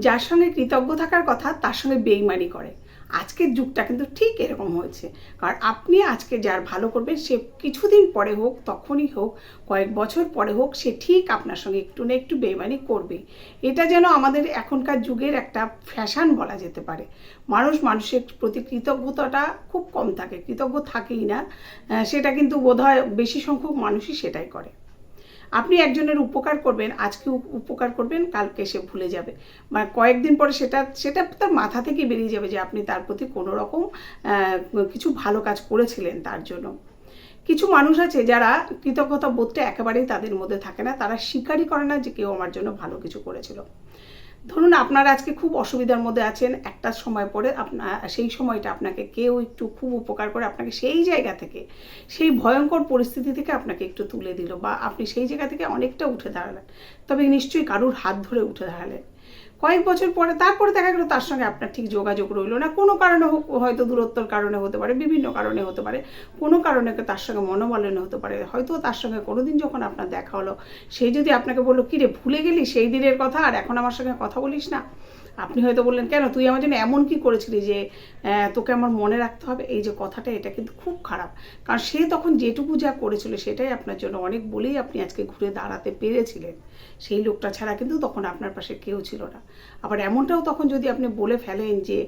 যার সঙ্গে কৃতজ্ঞ থাকার কথা তার সঙ্গে বেইমানি করে। আজকের যুগটা কিন্তু ঠিক এরকম হয়েছে। কারণ আপনি আজকে যার ভালো করবেন, সে কিছুদিন পরে হোক, তখনই হোক, কয়েক বছর পরে হোক, সে ঠিক আপনার সঙ্গে একটু না একটু বেইমানি করবে। এটা যেন আমাদের এখনকার যুগের একটা ফ্যাশন বলা যেতে পারে। মানুষ মানুষের প্রতি কৃতজ্ঞতাটা খুব কম থাকে, কৃতজ্ঞ থাকেই না। সেটা কিন্তু বোধহয় বেশি সংখ্যক মানুষই সেটাই করে। আপনি একজনের উপকার করবেন, আজকে উপ- উপকার করবেন, কালকে সে ভুলে যাবে। বা কয়েকদিন পরে সেটা সেটা তার মাথা থেকে বেরিয়ে যাবে যে আপনি তার প্রতি কোনো রকম কিছু ভালো কাজ করেছিলেন তার জন্য। কিছু মানুষ আছে যারা কৃতজ্ঞতা বোধটা একেবারেই তাদের মধ্যে থাকে না, তারা স্বীকারই করে না যে কেউ আমার জন্য ভালো কিছু করেছিল। ধরুন আপনারা আজকে খুব অসুবিধার মধ্যে আছেন, একটা সময় পরে আপনার সেই সময়টা আপনাকে কেউ একটু খুব উপকার করে আপনাকে সেই জায়গা থেকে, সেই ভয়ঙ্কর পরিস্থিতি থেকে আপনাকে একটু তুলে দিল বা আপনি সেই জায়গা থেকে অনেকটা উঠে দাঁড়ালেন। তবে নিশ্চয়ই কারুর হাত ধরে উঠে দাঁড়ালেন। কয়েক বছর পরে, তারপরে দেখা গেলো তার সঙ্গে আপনার ঠিক যোগাযোগ রইল না। কোনো কারণে হোক হয়তো দূরত্বর কারণে হতে পারে, বিভিন্ন কারণে হতে পারে। কোনো কারণে তার সঙ্গে মনোমালিন্য হতে পারে। হয়তো তার সঙ্গে কোনো দিন যখন আপনার দেখা হলো সেই যদি আপনাকে বলল, কিরে, ভুলে গেলি সেই দিনের কথা, আর এখন আমার সঙ্গে কথা বলিস না? আপনি হয়তো বললেন, কেন? তুই আমার জন্য এমন কি করেছিলি যে তোকে আমার মনে রাখতে হবে? এই যে কথাটা, এটা কিন্তু খুব খারাপ। কারণ সে তখন যেটুকু যা করেছিল, সেটাই আপনার জন্য অনেক বলেই আপনি আজকে ঘুরে দাঁড়াতে পেরেছিলেন। সেই লোকটা ছাড়া কিন্তু তখন আপনার পাশে কেউ ছিল না। আবার এমনটাও তখন যদি আপনি বলে ফেলেন যে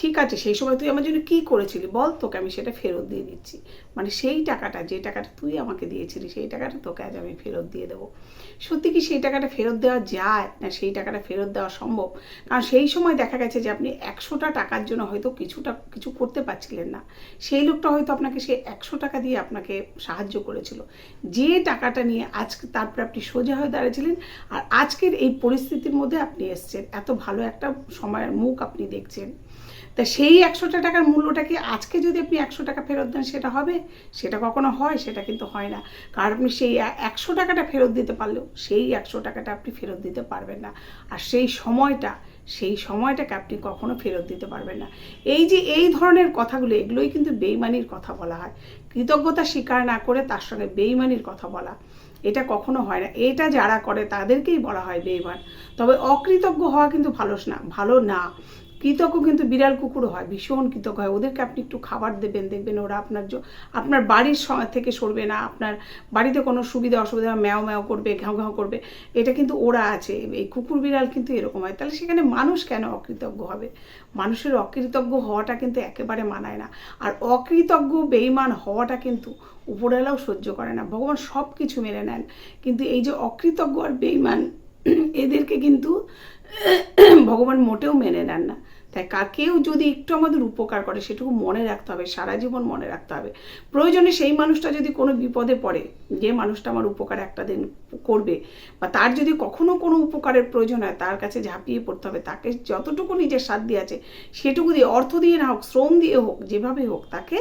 ঠিক আছে, সেই সময় তুই আমার জন্য কী করেছিলি? বল, তোকে আমি সেটা ফেরত দিয়ে দিচ্ছি। মানে সেই টাকাটা, যে টাকাটা তুই আমাকে দিয়েছিলি, সেই টাকাটা তোকে আজ আমি ফেরত দিয়ে দেবো। সত্যি কি সেই টাকাটা ফেরত দেওয়া যায়? না, সেই টাকাটা ফেরত দেওয়া সম্ভব? কারণ সেই সময় দেখা গেছে যে আপনি একশোটা টাকার জন্য হয়তো কিছুটা, কিছু করতে পারছিলেন না। সেই লোকটা হয়তো আপনাকে সে একশো টাকা দিয়ে আপনাকে সাহায্য করেছিল। যে টাকাটা নিয়ে আজকে তারপরে আপনি সোজা হয়ে দাঁড়িয়েছিলেন আর আজকের এই পরিস্থিতির মধ্যে আপনি এসছেন। এত ভালো একটা সময়ের মুখ আপনি দেখছেন। তা সেই একশোটা টাকার মূল্যটা কি আজকে যদি আপনি একশো টাকা ফেরত দেন সেটা হবে? সেটা কখনো হয়, সেটা কিন্তু হয় না। কারণ আপনি সেই একশো টাকাটা ফেরত দিতে পারলেও সেই একশো টাকাটা আপনি ফেরত দিতে পারবেন না। আর সেই সময়টা সেই সময়টাকে আপনি কখনো ফেরত দিতে পারবেন না। এই যে এই ধরনের কথাগুলো, এগুলোই কিন্তু বেইমানির কথা বলা হয়। কৃতজ্ঞতা স্বীকার না করে তার সঙ্গে বেইমানির কথা বলা, এটা কখনো হয় না। এটা যারা করে তাদেরকেই বলা হয় বেইমান তবে অকৃতজ্ঞ হওয়া কিন্তু ভালো না ভালো না। কৃতজ্ঞ কিন্তু বিড়াল কুকুরও হয়, ভীষণ কৃতজ্ঞ হয়। ওদেরকে আপনি একটু খাবার দেবেন, দেখবেন ওরা আপনার আপনার বাড়ির থেকে সরবে না, আপনার বাড়িতে কোনো সুবিধা অসুবিধা, ম্যাও ম্যাও করবে ঘাও ঘাও করবে, এটা কিন্তু ওরা আছে। এই কুকুর বিড়াল কিন্তু এরকম হয়। তাহলে সেখানে মানুষ কেন অকৃতজ্ঞ হবে? মানুষের অকৃতজ্ঞ হওয়াটা কিন্তু একেবারে মানায় না। আর অকৃতজ্ঞ বেইমান হওয়াটা কিন্তু উপরওয়ালাও সহ্য করে না। ভগবান সব কিছু মেনে নেন। কিন্তু এই যে অকৃতজ্ঞ আর বেইমান এদেরকে কিন্তু ভগবান মোটেও মেনে নেন না। তাই কাকেও যদি একটু আমাদের উপকার করে, সেটুকু মনে রাখতে হবে, সারা জীবন মনে রাখতে হবে। প্রয়োজনে সেই মানুষটা যদি কোনো বিপদে পড়ে, যে মানুষটা আমার উপকার একটা দিন করবে, বা তার যদি কখনো কোনো উপকারের প্রয়োজন হয়, তার কাছে ঝাঁপিয়ে পড়তে হবে, তাকে যতটুকু নিজের সাধ্য আছে, সেটুকু দিয়ে, অর্থ দিয়ে না হোক, শ্রম দিয়ে হোক, যেভাবে হোক তাকে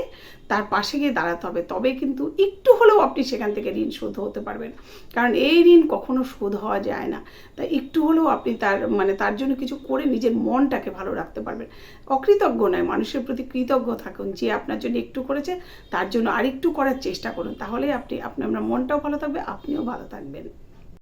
তার পাশে গিয়ে দাঁড়াতে হবে। তবে কিন্তু একটু হলেও আপনি সেখান থেকে ঋণ শোধ হতে পারবেন। কারণ এই ঋণ কখনো শোধ হওয়া যায় না। তাই একটু হলেও আপনি তার মানে তার জন্য কিছু করে নিজের মনটাকে ভালো রাখতে পারবেন। অকৃতজ্ঞ নয়, মানুষের প্রতি কৃতজ্ঞ থাকুন। যে আপনার জন্য একটু করেছে, তার জন্য আরেকটু করার চেষ্টা করুন। তাহলে আপনি, আপনার মনটাও ভালো থাকবে, আপনিও ভালো থাকবেন।